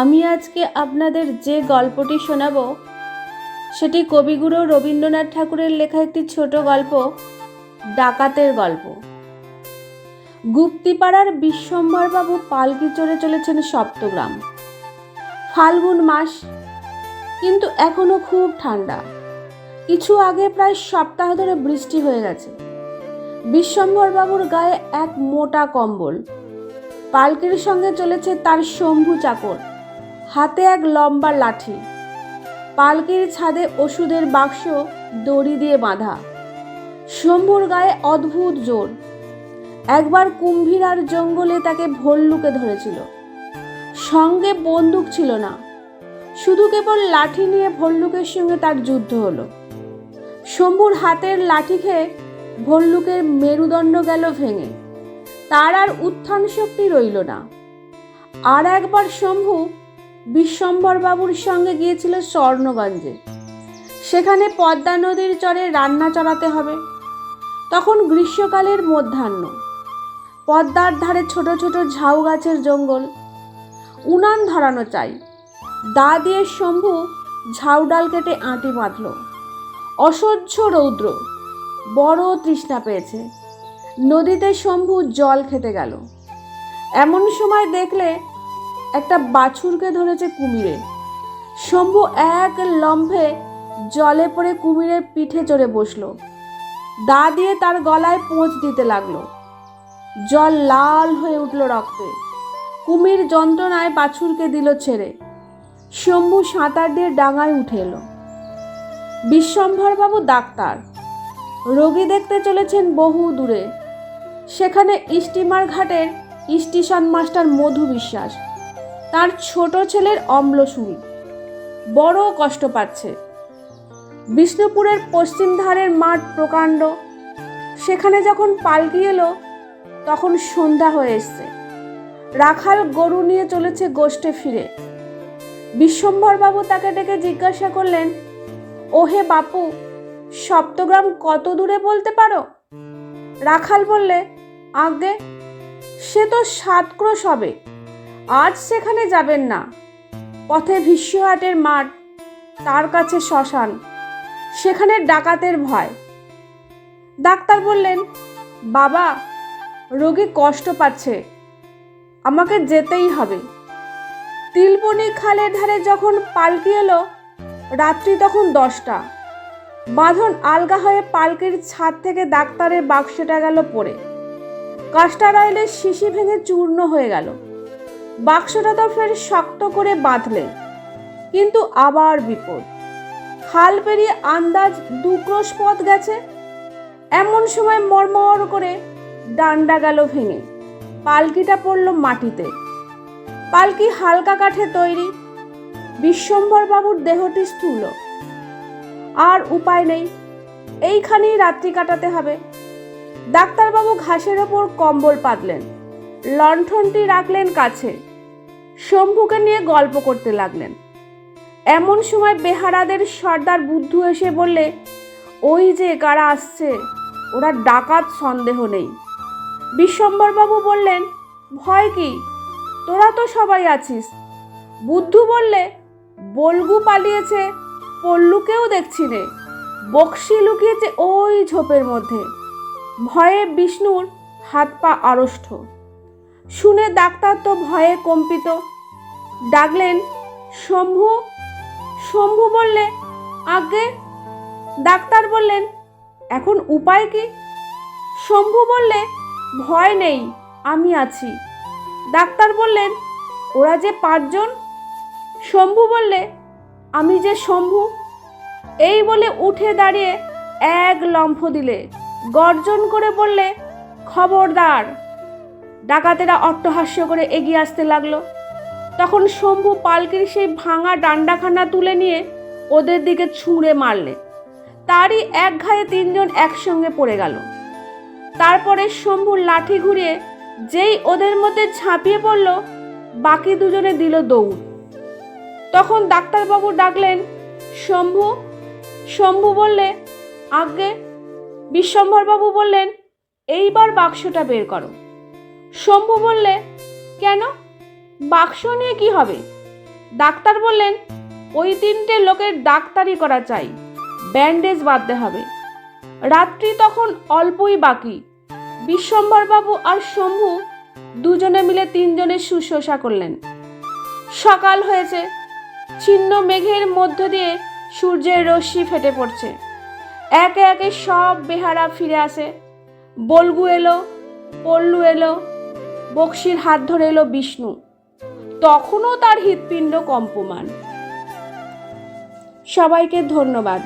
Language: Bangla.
আমি আজকে আপনাদের যে গল্পটি শোনাব, সেটি কবিগুরু রবীন্দ্রনাথ ঠাকুরের লেখা একটি ছোট গল্প, ডাকাতের গল্প। গুপ্তিপাড়ার বিশ্বম্বরবাবু পালকি চড়ে চলেছেন সপ্তগ্রাম। ফাল্গুন মাস, কিন্তু এখনও খুব ঠান্ডা। কিছু আগে প্রায় সপ্তাহ ধরে বৃষ্টি হয়ে গেছে। বিশ্বম্বরবাবুর গায়ে এক মোটা কম্বল। পালকির সঙ্গে চলেছে তার শম্ভু চাকর। হাতে এক লম্বা লাঠি। পালকির ছাদে ওষুধের বাক্স, দড়ি দিয়ে বাঁধা। শম্ভুর গায়ে অদ্ভুত জোর। একবার কুম্ভীরার জঙ্গলে তাকে ভল্লুকে ধরেছিল। সঙ্গে বন্দুক ছিল না। শুধু কেবল লাঠি নিয়ে ভল্লুকের সঙ্গে তার যুদ্ধ হলো। শম্ভুর হাতের লাঠি খেয়ে ভল্লুকের মেরুদণ্ড গেল ভেঙে। তার আর উত্থান শক্তি রইল না। আর একবার শম্ভু বিশ্বম্বর বাবুর সঙ্গে গিয়েছিল স্বর্ণগঞ্জে। সেখানে পদ্মা নদীর চরে রান্না চড়াতে হবে। তখন গ্রীষ্মকালের মধ্যাহ্ন। পদ্মার ধারে ছোট ছোট ঝাউ গাছের জঙ্গল। উনান ধরানো চাই। দা দিয়ে শম্ভু ঝাউ ডাল কেটে আঁটি বাঁধল। অসহ্য রৌদ্র। বড় তৃষ্ণা পেয়েছে। নদীতে শম্ভু জল খেতে গেল। এমন সময় দেখলে একটা বাছুরকে ধরেছে কুমিরে। শম্ভু এক লম্ফে জলে পড়ে কুমিরের পিঠে চড়ে বসল। দা দিয়ে তার গলায় পোঁচ দিতে লাগল। জল লাল হয়ে উঠল রক্তে। কুমির যন্ত্রণায় বাছুরকে দিল ছেড়ে। শম্ভু সাঁতার দিয়ে ডাঙায় উঠে এলো। বিশ্বম্ভরবাবু ডাক্তার। রোগী দেখতে চলেছেন বহু দূরে। সেখানে স্টিমার ঘাটের স্টেশন মাস্টার মধু বিশ্বাস, তার ছোট ছেলের অম্ল শুনি বড় কষ্ট পাচ্ছে। বিষ্ণুপুরের পশ্চিম ধারের মাঠ প্রকাণ্ড। সেখানে যখন পালকি এলো, তখন সন্ধ্যা হয়ে এসছে। রাখাল গরু নিয়ে চলেছে গোষ্ঠে ফিরে। বিশ্বম্ভরবাবু তাকে ডেকে জিজ্ঞাসা করলেন ওহে বাপু, সপ্তগ্রাম কত দূরে বলতে পারো? রাখাল বললে আগে সে তো সাত ক্রোশ হবে, আজ সেখানে যাবেন না। পথে ভিষ্যহাটের মাঠ, তার কাছে শ্মশান, সেখানে ডাকাতের ভয়। ডাক্তার বললেন, বাবা, রোগী কষ্ট পাচ্ছে, আমাকে যেতেই হবে। তিলবনি খালের ধারে যখন পালকি এলো রাত্রি তখন দশটা। বাঁধন আলগা হয়ে পালকির ছাদ থেকে ডাক্তারের বাক্সটা গেল পড়ে। কাস্টার অয়েলের শিশি ভেঙে চূর্ণ হয়ে গেল। বাক্সটা তো ফের শক্ত করে বাঁধলে, কিন্তু আবার বিপদ। খাল পেরিয়ে আন্দাজ দু ক্রোশ পথ গেছে, এমন সময় মরমর করে ডান্ডা গেল ভেঙে। পালকিটা পড়ল মাটিতে। পালকি হালকা কাঠে তৈরি বিশ্বম্বর বাবুর দেহটি স্থূল। আর উপায় নেই। এইখানেই রাত্রি কাটাতে হবে। ডাক্তারবাবু ঘাসের ওপর কম্বল পাতলেন। লণ্ঠনটি রাখলেন কাছে। শম্ভুকে নিয়ে গল্প করতে লাগলেন। এমন সময় বেহারাদের সর্দার বুদ্ধু এসে বললে, ওই যে কারা আসছে, ওরা ডাকাত সন্দেহ নেই। বিশ্বম্বরবাবু বললেন, ভয় কি? তোরা তো সবাই আছিস। বুদ্ধু বললে বলগু পালিয়েছে, পল্লুকেও দেখছি নে। বক্সি লুকিয়েছে ওই ঝোপের মধ্যে। ভয়ে বিষ্ণুর হাত পা আড়ষ্ট। শুনে ডাক্তার তো ভয়ে কম্পিত। ডাকলেন, শম্ভু শম্ভু বললে, আগে? ডাক্তার বললেন, এখন উপায় কি? শম্ভু বললে, ভয় নেই, আমি আছি। ডাক্তার বললেন, ওরা যে পাঁচজন শম্ভু বললে, আমি যে শম্ভু? এই বলে উঠে দাঁড়িয়ে এক লম্ফ দিলে, গর্জন করে বললে, খবরদার। ডাকাতেরা অট্টহাস্য করে এগিয়ে আসতে লাগল। তখন শম্ভু পালকির সেই ভাঙা ডান্ডাখানা তুলে নিয়ে ওদের দিকে ছুঁড়ে মারলে। তারই এক ঘায়ে তিনজন একসঙ্গে পড়ে গেল। তারপরে শম্ভুর লাঠি ঘুরিয়ে যেই ওদের মধ্যে ঝাঁপিয়ে পড়ল, বাকি দুজনে দিল দৌড়। তখন ডাক্তারবাবু ডাকলেন, শম্ভু শম্ভু বললে আগে বিশ্বম্ভরবাবু বললেন, এইবার বাক্সটা বের করো। শম্ভু বললে, কেন? বাক্স নিয়ে কি হবে? ডাক্তার বললেন, ওই তিনটে লোকের ডাক্তারি করা চাই, ব্যান্ডেজ বাঁধতে হবে। রাত্রি তখন অল্পই বাকি। বিশ্বম্ভরবাবু আর শম্ভু দুজনে মিলে তিনজনের শুশ্রূষা করলেন। সকাল হয়েছে ছিন্ন মেঘের মধ্য দিয়ে সূর্যের রশ্মি ফেটে পড়ছে। একে একে সব বেহারা ফিরে আসে। বলগু এলো, পল্লু এলো, বক্সির হাত ধরে এলো বিষ্ণু। তখনও তার হৃৎপিণ্ড কম্পমান। সবাইকে ধন্যবাদ।